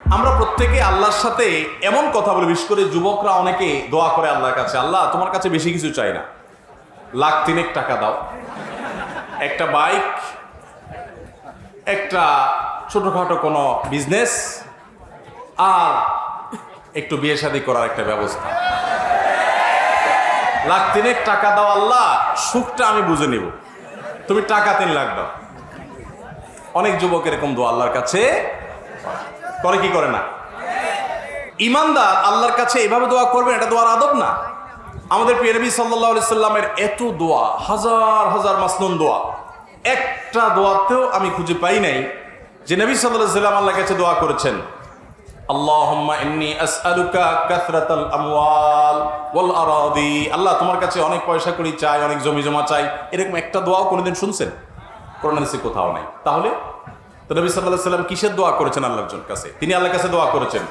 আমরা প্রত্যেকে আল্লাহর সাথে এমন কথা বলি, বিশেষ করে যুবকরা অনেকে দোয়া করে আল্লাহর কাছে, আল্লাহ, তোমার কাছে বেশি কিছু চাই না। লাখ তিনেক টাকা দাও। একটা বাইক, একটা ছোটোখাটো কোনো বিজনেস, আর একটু বিয়ে শাদী করার একটা ব্যবস্থা। লাখ তিনেক টাকা দাও আল্লাহ, সুখটা আমি বুঝে নিব। তুমি টাকা তিন লাখ দাও। অনেক যুবক এরকম দোয়া আল্লাহর কাছে করে কি করে না? ইমানদার আল্লাহর কাছে এভাবে দোয়া করবেন, এটা দোয়ার আদব না। আমাদের প্রিয় নবী সাল্লাল্লাহু আলাইহি সাল্লামের এত দোয়া, হাজার হাজার মাসনুন দোয়া। একটা দোয়াতেও আমি খুঁজে পাই নাই যে নবী আলাইহি সাল্লাম আল্লাহর কাছে দোয়া করেছেন। আল্লাহ তোমার কাছে অনেক পয়সা করি চাই, অনেক জমি জমা চাই। এরকম একটা দোয়াও কোনোদিন শুনছেন? হাদিসে কোথাও নাই। তাহলে তো নবী আলাইহি সাল্লাম কিসের দোয়া করেছেন আল্লাহর জন কাছে? তিনি আল্লাহর কাছে দোয়া করেছেন,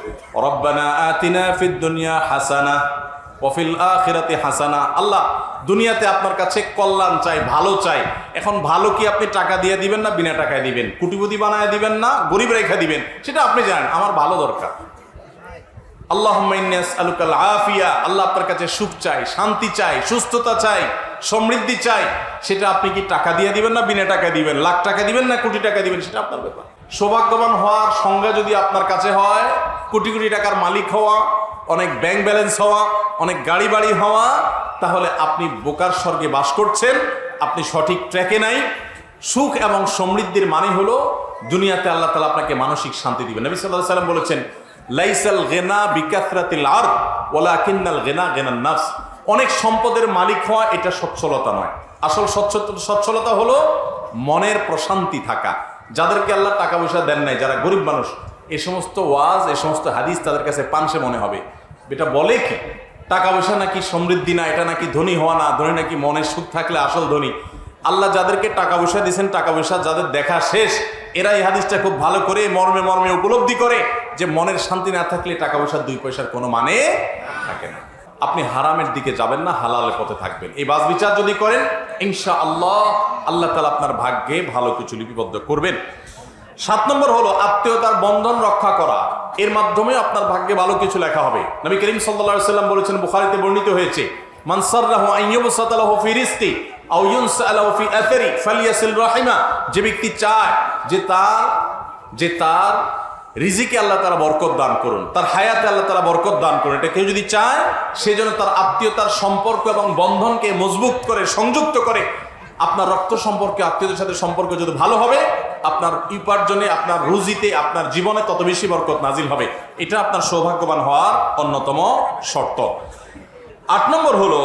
রব্বানা আতিনা ফিদ দুনিয়া হাসানা ওয়াফিল আখিরাতি হাসানা। আল্লাহ, দুনিয়াতে আপনার কাছে কল্যাণ চাই, ভালো চাই। এখন ভালো কি আপনি টাকা দিয়ে দিবেন না বিনা টাকায় দিবেন? কুটিপতি বানায় দিবেন না, গরিব রেখা দিবেন? সেটা আপনি জানেন, আমার ভালো দরকার। আল্লাহ আলুকাল আফিয়া, আল্লাহ আপনার কাছে সুখ চাই, শান্তি চাই, সুস্থতা চাই। সমৃদ্ধি চাই, সেটা আপনি কি টাকা দিয়ে দিবেন না বিনা টাকা দিবেন? লাখ টাকা দিবেন না কোটি টাকা দিবেন? সেটা আপনার ব্যাপার। সৌভাগ্যবান হওয়ার সংজ্ঞা যদি আপনার কাছে হয়, কোটি কোটি টাকার মালিক হওয়া, অনেক ব্যাংক ব্যালেন্স হওয়া, অনেক গাড়ি বাড়ি হওয়া, তাহলে আপনি বোকার স্বর্গে বাস করছেন, আপনি সঠিক ট্র্যাকে নাই। সুখ এবং সমৃদ্ধির মানে হলো, দুনিয়াতে আল্লাহ তালা আপনাকে মানসিক শান্তি দিবেন। নবী সাল্লাহ সাল্লাম বলেছেন, লাইসাল গেনা বিকাসরাতিল আর ওলা কিন্নাল গেনা গেনার নাফস। অনেক সম্পদের মালিক হওয়া এটা সচ্ছলতা নয়। আসল সচ্ছলতা হলো মনের প্রশান্তি থাকা। যাদেরকে আল্লাহ টাকা পয়সা দেন নাই, যারা গরিব মানুষ, এ সমস্ত ওয়াজ, এ সমস্ত হাদিস তাদের কাছে পানসে মনে হবে। এটা বলে কি? টাকা পয়সা নাকি সমৃদ্ধি না, এটা নাকি ধনী হওয়া না, ধনী নাকি মনের সুখ থাকলে আসল ধনী। আল্লাহ যাদেরকে টাকা পয়সা দিয়েছেন, টাকা পয়সা যাদের দেখা শেষ, এরা এই হাদিসটা খুব ভালো করে মর্মে মর্মে উপলব্ধি করে যে মনের শান্তি না থাকলে টাকা পয়সার দুই পয়সার কোনো মানে আপনি হারামের দিকে যাবেন না, হালালের পথে থাকবেন। এই বাস বিচার যদি করেন ইনশা আল্লাহ আল্লাহ তালা আপনার ভাগ্যে ভালো কিছু লিপিবদ্ধ করবেন। সাত নম্বর হলো আত্মীয়তার বন্ধন রক্ষা করা। এর মাধ্যমে আপনার ভাগ্যে ভালো কিছু লেখা হবে। নবী করিম সাল্লা সাল্লাম বলেছেন, বুখারিতে বর্ণিত হয়েছে যে ব্যক্তি চায় যে তার যে তার রিজিকে আল্লাহ তারা বরকত দান করুন। তার হায়াতে আল্লাহ তারা বরকত দান করুন। এটা কেউ যদি চায়, সে যেন তার আত্মীয়তার সম্পর্ক এবং বন্ধনকে মজবুত করে, সংযুক্ত করে, আপনার রক্ত সম্পর্কে, আত্মীয়দের সাথে সম্পর্ক যদি ভালো হবে, আপনার উপার্জনে, আপনার রুজিতে, আপনার জীবনে তত বেশি বরকত নাজিল হবে। এটা আপনার সৌভাগ্যবান হওয়ার অন্যতম শর্ত। আট নম্বর হলো,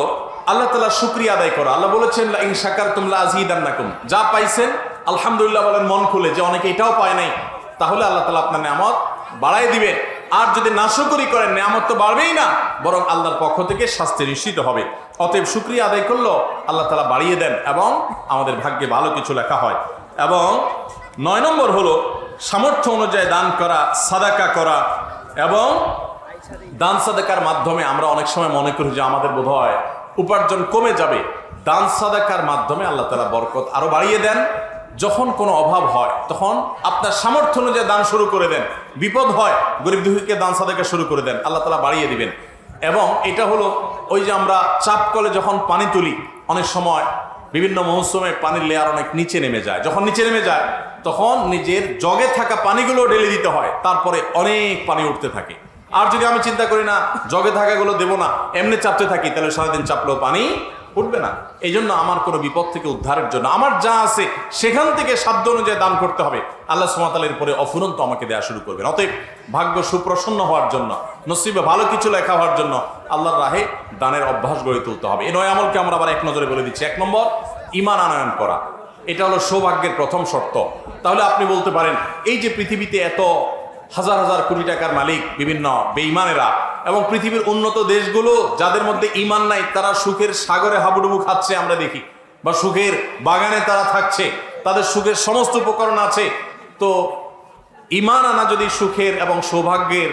আল্লাহ তালা শুক্রিয়া আদায় করা। আল্লাহ বলেছেন ইন শাকার তুমলা আজিদান্নাকুম যা পাইছেন, আলহামদুলিল্লাহ বলেন, মন খুলে। যে অনেকে এটাও পায় নাই তাহলে আল্লাহ তালা আপনার নামত বাড়াই দিবেন। আর যদি নাশকরি করেন নামত তো বাড়বেই না, বরং আল্লাহর পক্ষ থেকে শাস্তি নিশ্চিত হবে। অতএব শুক্রিয়া আদায় করল, আল্লাহ তালা বাড়িয়ে দেন এবং আমাদের ভাগ্যে ভালো কিছু লেখা হয়। এবং নয় নম্বর হলো, সামর্থ্য অনুযায়ী দান করা, সাদাকা করা এবং দান সাদাকার মাধ্যমে আমরা অনেক সময় মনে করি যে আমাদের বোধ হয় উপার্জন কমে যাবে। দান সাদাকার মাধ্যমে আল্লাহ তালা বরকত আরও বাড়িয়ে দেন। যখন কোনো অভাব হয়, তখন আপনার সামর্থ্য অনুযায়ী দান শুরু করে দেন। বিপদ হয়, গরিব দুঃখীকে দান সাদাকা শুরু করে দেন। আল্লাহ তালা বাড়িয়ে দিবেন। এবং এটা হলো ওই যে আমরা চাপ কলে যখন পানি তুলি, অনেক সময় বিভিন্ন মৌসুমে পানির লেয়ার অনেক নিচে নেমে যায়। যখন নিচে নেমে যায়, তখন নিজের জগে থাকা পানিগুলো ঢেলে দিতে হয়। তারপরে অনেক পানি উঠতে থাকে। আর যদি আমি চিন্তা করি না, জগে থাকাগুলো দেবো না, এমনি চাপতে থাকি, তাহলে সারাদিন চাপলেও পানি উঠবে না। এই জন্য আমার কোনো বিপদ থেকে উদ্ধারের জন্য আমার যা আছে সেখান থেকে সাধ্য অনুযায়ী দান করতে হবে। আল্লাহ সুমাতালের পরে অফুরন্ত আমাকে দেওয়া শুরু করবেন। অতএব ভাগ্য সুপ্রসন্ন হওয়ার জন্য, নসিবে ভালো কিছু লেখা হওয়ার জন্য আল্লাহর রাহে দানের অভ্যাস গড়ে তুলতে হবে। এই নয় আমলকে আমরা আবার এক নজরে বলে দিচ্ছি। এক নম্বর ইমান আনয়ন করা। এটা হলো সৌভাগ্যের প্রথম শর্ত। তাহলে আপনি বলতে পারেন, এই যে পৃথিবীতে এত হাজার হাজার কোটি টাকার মালিক, বিভিন্ন বেইমানেরা এবং পৃথিবীর উন্নত দেশগুলো যাদের মধ্যে ইমান নাই, তারা সুখের সাগরে হাবুডুবু খাচ্ছে আমরা দেখি। বা সুখের বাগানে তারা থাকছে, তাদের সুখের সমস্ত উপকরণ আছে। তো ইমান আনা যদি সুখের এবং সৌভাগ্যের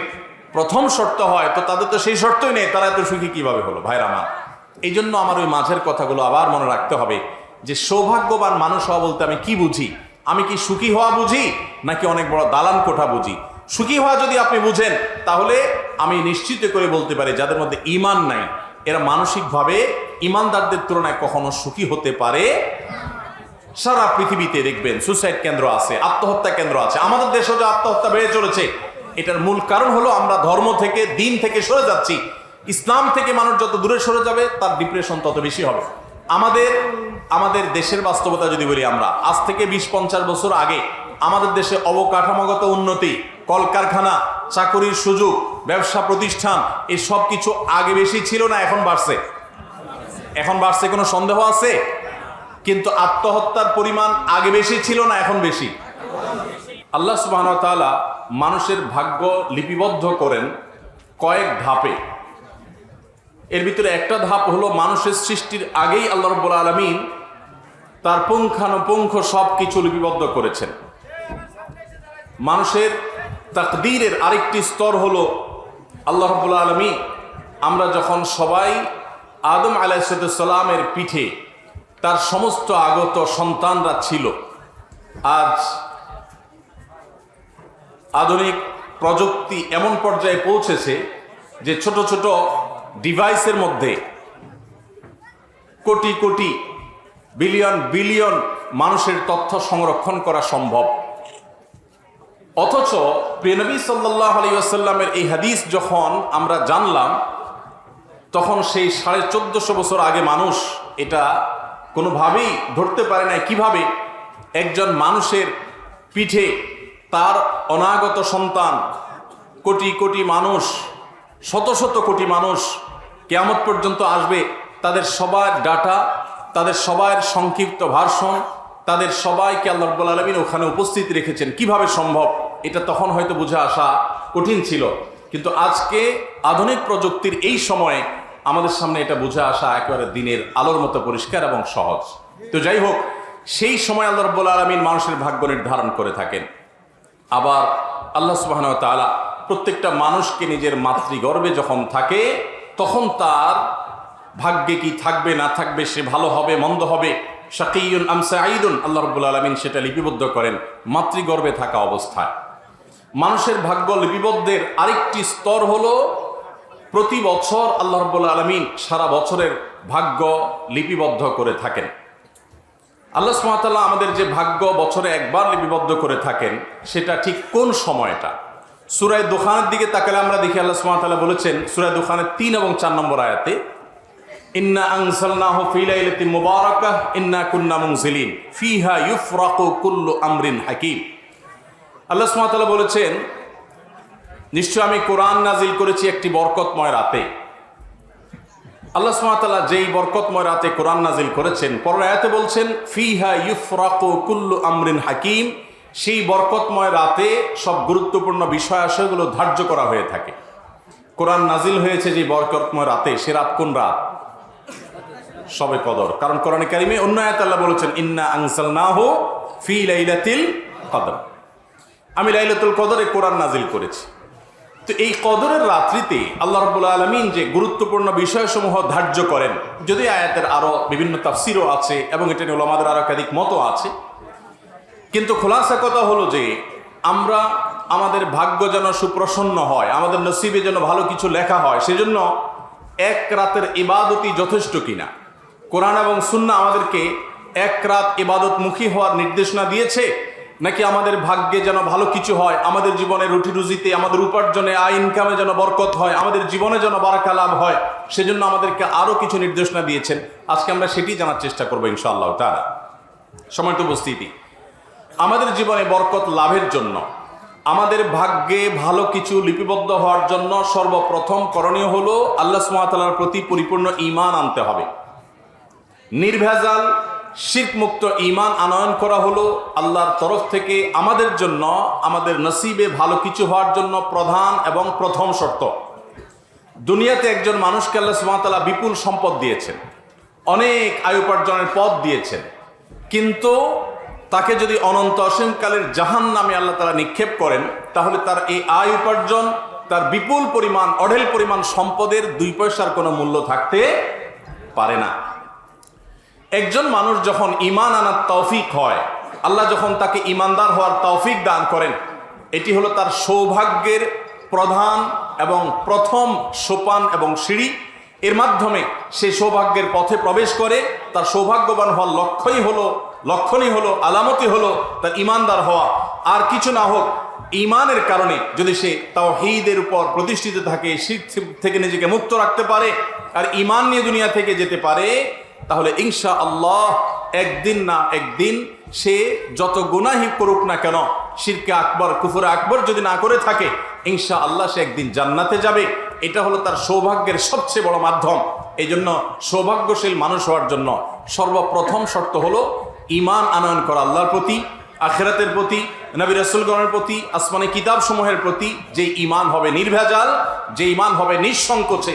প্রথম শর্ত হয়, তো তাদের তো সেই শর্তই নেই, তারা এত সুখী কীভাবে হলো? ভাইরা আমার এই জন্য আমার ওই মাঝের কথাগুলো আবার মনে রাখতে হবে যে সৌভাগ্যবান মানুষ হওয়া বলতে আমি কি বুঝি? আমি কি সুখী হওয়া বুঝি, নাকি অনেক বড় দালান কোঠা বুঝি? সুখী হওয়া যদি আপনি বুঝেন, তাহলে আমি নিশ্চিত করে বলতে পারি, যাদের মধ্যে ইমান নাই, এরা মানসিকভাবে ইমানদারদের তুলনায় কখনো সুখী হতে পারে সারা পৃথিবীতে দেখবেন সুসাইড কেন্দ্র আছে, আত্মহত্যা কেন্দ্র আছে, আমাদের দেশেও যে আত্মহত্যা বেড়ে চলেছে, এটার মূল কারণ হলো আমরা ধর্ম থেকে, দিন থেকে সরে যাচ্ছি, ইসলাম থেকে মানুষ যত দূরে সরে যাবে, তার ডিপ্রেশন তত বেশি হবে। আমাদের আমাদের দেশের বাস্তবতা যদি বলি আমরা, আজ থেকে বিশ পঞ্চাশ বছর আগে আমাদের দেশে অবকাঠামোগত উন্নতি, কলকারখানা, চাকরির সুযোগ ব্যবসা প্রতিষ্ঠান এই সব কিছু আগে বেশি ছিল না এখন বাড়ছে? এখন বাড়ছে কোনো সন্দেহ আছে? কিন্তু আত্মহত্যার পরিমাণ আগে বেশি ছিল না এখন বেশি? আল্লাহ সুবাহ তাআলা মানুষের ভাগ্য লিপিবদ্ধ করেন কয়েক ধাপে। এর ভিতরে একটা ধাপ হলো মানুষের সৃষ্টির আগেই আল্লাহ রব্বুল আলমিন তার পুঙ্খানুপুঙ্খ সব কিছু লিপিবদ্ধ করেছেন। মানুষের তাকদীরের আরেকটি স্তর হলো আল্লাহ রব্বুল আলমী আমরা যখন সবাই আদম আলাইসালামের পিঠে তার সমস্ত আগত সন্তানরা ছিল, আজ আধুনিক প্রযুক্তি এমন পর্যায়ে পৌঁছেছে যে ছোট ছোট ডিভাইসের মধ্যে কোটি কোটি বিলিয়ন বিলিয়ন মানুষের তথ্য সংরক্ষণ করা সম্ভব। অথচ প্রিয়নবী সাল্লাহ আলী আসাল্লামের এই হাদিস যখন আমরা জানলাম, তখন সেই সাড়ে চোদ্দশো বছর আগে মানুষ এটা কোনোভাবেই ধরতে পারে না কীভাবে? একজন মানুষের পিঠে তার অনাগত সন্তান, কোটি কোটি মানুষ, শত শত কোটি মানুষ কেয়ামত পর্যন্ত আসবে, তাদের সবার ডাটা, তাদের সবার সংক্ষিপ্ত ভাষণ, তাদের সবাইকে আল্লাহ রব্বুল আলমিন ওখানে উপস্থিত রেখেছেন। কীভাবে সম্ভব? এটা তখন হয়তো বুঝে আসা কঠিন ছিল। কিন্তু আজকে আধুনিক প্রযুক্তির এই সময়ে আমাদের সামনে এটা বুঝে আসা একেবারে দিনের আলোর মতো পরিষ্কার এবং সহজ। তো যাই হোক, সেই সময় আল্লাহ রব্বুল আলমিন মানুষের ভাগ্য নির্ধারণ করে থাকেন। আবার আল্লাহ সুবাহন তালা প্রত্যেকটা মানুষকে নিজের মাতৃগর্ভে যখন থাকে, তখন তার ভাগ্যে কি থাকবে, না থাকবে, সে ভালো হবে, মন্দ হবে শাকিউন আমসা আইদুন আল্লাহ রব্বুল আলমিন সেটা লিপিবদ্ধ করেন মাতৃগর্ভে থাকা অবস্থায়। মানুষের ভাগ্য লিপিবদ্ধের আরেকটি স্তর হলো প্রতি বছর আল্লাহ রব্বুল আলমিন সারা বছরের ভাগ্য লিপিবদ্ধ করে থাকেন। আল্লাহ সুমাতাল্লাহ আমাদের যে ভাগ্য বছরে একবার লিপিবদ্ধ করে থাকেন, সেটা ঠিক কোন সময়টা? সুরায় দোকানের দিকে তাকালে আমরা দেখি আল্লাহ সুমাতাল্লাহ বলেছেন, সুরায় দোকানের তিন এবং চার নম্বর আয়াতে, ইন্না আনসালনাহ ফি লাইলাতিন মুবারাকাহ, ইন্না কুন্না মুনজিলিন, ফিহা ইউফরাকু কুল্লু আমরিন হাকিম। আল্লাহ তাআলা বলেছেন, নিশ্চয় আমি কোরআন নাজিল করেছি একটি বরকতময় রাতে। আল্লাহ সুবহানাহু যেই বরকতময় রাতে কোরআন নাজিল করেছেন, পরের আয়াতে বলছেন, ফিহা ইউফরাকু কুল্লু আমরিন হাকিম, সেই বরকতময় রাতে সব গুরুত্বপূর্ণ বিষয় আশয়গুলো ধার্য করা হয়ে থাকে। কোরআন নাজিল হয়েছে যে বরকতময় রাতে, সে রাত কোন রাত? সবে কদর। কারণ কোরআন কারিমে অন্য আয়াত আল্লাহ বলেছেন, ইন্না আনসালনাহু ফি লাইলাতিল কদর। আমি লাইলাতুল কদরে কোরআন নাজিল করেছি। তো এই কদরের রাত্রিতে আল্লাহ রব্বুল আলমিন যে গুরুত্বপূর্ণ বিষয়সমূহ ধার্য করেন, যদি আয়াতের আরও বিভিন্ন তাফসিরও আছে এবং এটা নিয়ে আমাদের আরও একাধিক মতো আছে, কিন্তু খোলাসা কথা হলো যে আমরা আমাদের ভাগ্য যেন সুপ্রসন্ন হয়, আমাদের নসিবে যেন ভালো কিছু লেখা হয়, সেজন্য এক রাতের ইবাদতই যথেষ্ট কিনা। কোরআন এবং সুন্না আমাদেরকে এক রাত ইবাদতমুখী হওয়ার নির্দেশনা দিয়েছে নাকি আমাদের ভাগ্যে যেন ভালো কিছু হয়? আমাদের জীবনে রুটি রুজিতে, আমাদের উপার্জনে, আয় ইনকামে যেন বরকত হয়, আমাদের জীবনে যেন বারাকা লাভ হয়, সেজন্য আমাদেরকে আরও কিছু নির্দেশনা দিয়েছেন। আজকে আমরা সেটি জানার চেষ্টা করব ইনশাআল্লাহ তারা সময় তো উপস্থিতি। আমাদের জীবনে বরকত লাভের জন্য, আমাদের ভাগ্যে ভালো কিছু লিপিবদ্ধ হওয়ার জন্য সর্বপ্রথম করণীয় হলো আল্লাহ সুমাতালার প্রতি পরিপূর্ণ ইমান আনতে হবে। নির্ভেজাল মুক্ত ইমান আনয়ন করা হলো আল্লাহর তরফ থেকে আমাদের জন্য, আমাদের নসিবে ভালো কিছু হওয়ার জন্য প্রধান এবং প্রথম শর্ত। দুনিয়াতে একজন মানুষকে আল্লাহ সুমাতালা বিপুল সম্পদ দিয়েছেন, অনেক আয় উপার্জনের পথ দিয়েছেন। কিন্তু তাকে যদি অনন্ত অসীমকালের জাহান নামে আল্লাহ তারা নিক্ষেপ করেন, তাহলে তার এই আয় উপার্জন, তার বিপুল পরিমাণ, অঢেল পরিমাণ সম্পদের দুই পয়সার কোনো মূল্য থাকতে পারে না। একজন মানুষ যখন ইমান আনার তৌফিক হয়, আল্লাহ যখন তাকে ইমানদার হওয়ার তৌফিক দান করেন, এটি হলো তার সৌভাগ্যের প্রধান এবং প্রথম সোপান এবং সিঁড়ি। এর মাধ্যমে সে সৌভাগ্যের পথে প্রবেশ করে, তার সৌভাগ্যবান হওয়ার লক্ষ্যই হলো, লক্ষণই হলো আলামতি হলো তার ইমানদার হওয়া। আর কিছু না হোক ইমানের কারণে যদি সে তাও হিদের উপর প্রতিষ্ঠিত থাকে শিখ থেকে নিজেকে মুক্ত রাখতে পারে, আর ইমান নিয়ে দুনিয়া থেকে যেতে পারে তাহলে ইনশা আল্লাহ একদিন না একদিন সে যত গুনাহি করুক না কেন, শিরকে আকবর, কুফুরে আকবর যদি না করে থাকে ইনশা আল্লাহ সে একদিন জান্নাতে যাবে। এটা হলো তার সৌভাগ্যের সবচেয়ে বড় মাধ্যম। এই জন্য সৌভাগ্যশীল মানুষ হওয়ার জন্য সর্বপ্রথম শর্ত হলো ইমান আনয়ন করা আল্লাহর প্রতি, আখেরাতের প্রতি, নবী রসুলগণের প্রতি, আসমানি কিতাব সমূহের প্রতি যে ইমান হবে নির্ভেজাল, যে ইমান হবে নিঃসংকোচে।